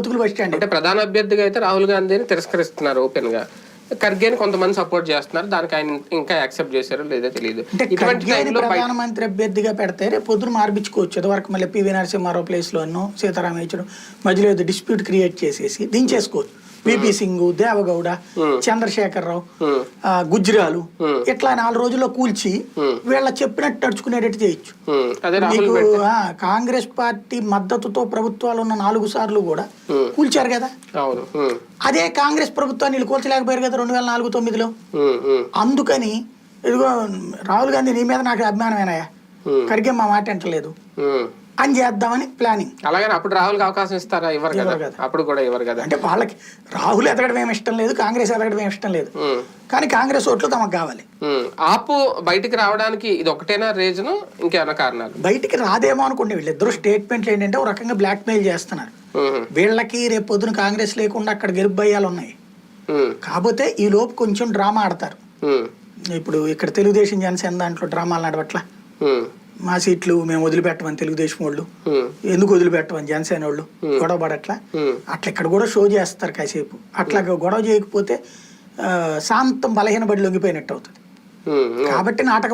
బతుకులు bus stand అంటే ప్రధాన అభ్యర్థిగా అయితే రాహుల్ గాంధీని తిరస్కరిస్తున్నారు ఓపెన్గా ఖర్గేని కొంతమంది సపోర్ట్ చేస్తున్నారు. దానికి ఆయన ఇంకా యాక్సెప్ట్ చేశారో లేదో తెలియదు. ప్రధానమంత్రి అభ్యర్థిగా పెడితే రేపు పొద్దున మార్పించుకోవచ్చు ఇదివరకు మళ్ళీ పివి నరసింహారావు ప్లేస్ లోనో సీతారాం మధ్యలో ఏదో డిస్ప్యూట్ క్రియేట్ చేసేసి దించేసుకోవచ్చు. విపి సింగ్ దేవగౌడ చంద్రశేఖరరావు గుజ్రాలు ఇట్లా నాలుగు రోజుల్లో కూల్చి వీళ్ళ చెప్పినట్టు నడుచుకునేటట్టు చేయొచ్చు. మీకు కాంగ్రెస్ పార్టీ మద్దతుతో ప్రభుత్వాలు ఉన్న నాలుగు సార్లు కూడా కూల్చారు కదా? అదే కాంగ్రెస్ ప్రభుత్వాన్ని వీళ్ళు కూల్చలేకపోయారు కదా రెండు వేల నాలుగు తొమ్మిదిలో? అందుకని ఇదిగో రాహుల్ గాంధీ నీ మీద నాకు అభిమానమేనాయా. కరిగే మా మాట ఎంటలేదు. అని చేద్దామని ప్లానింగ్ అలాగని అప్పుడు రాహుల్కి అవకాశం ఇస్తారా? ఇవ్వరు కదా. అప్పుడు కూడా ఇవ్వరు కదా. అంటే వాళ్ళకి రాహుల్ ఎదగడం ఏమి ఇష్టం లేదు కాంగ్రెస్ ఎదగడం ఏమి ఇష్టం లేదు. కానీ కాంగ్రెస్ ఓట్లు తమకు కావాలి. ఆపు బయటికి రావడానికి ఇది ఒకటేనా రీజన్? ఇంకేమైనా కారణాలు? బయటికి రాదేమో అనుకోండి వీళ్ళిద్దరు స్టేట్మెంట్లు ఏంటంటే ఒక రకంగా బ్లాక్ మెయిల్ చేస్తున్నారు వీళ్ళకి రేపు పొద్దున కాంగ్రెస్ లేకుండా అక్కడ గెలుపు ఉన్నాయి. కాకపోతే ఈ లోపు కొంచెం డ్రామా ఆడతారు. ఇప్పుడు ఇక్కడ తెలుగుదేశం జనసేన దాంట్లో డ్రామాలు నడవట్లా? మా సీట్లు మేము వదిలిపెట్టమని తెలుగుదేశం వాళ్ళు. ఎందుకు వదిలిపెట్టమని జనసేన వాళ్ళు? గొడవ పడట్లా. అట్లా ఇక్కడ కూడా షో చేస్తారు కాసేపు. అట్లా గొడవ చేయకపోతే శాంతం బలహీన బడి లొంగిపోయినట్టు అవుతుంది. కాబట్టి నాటకం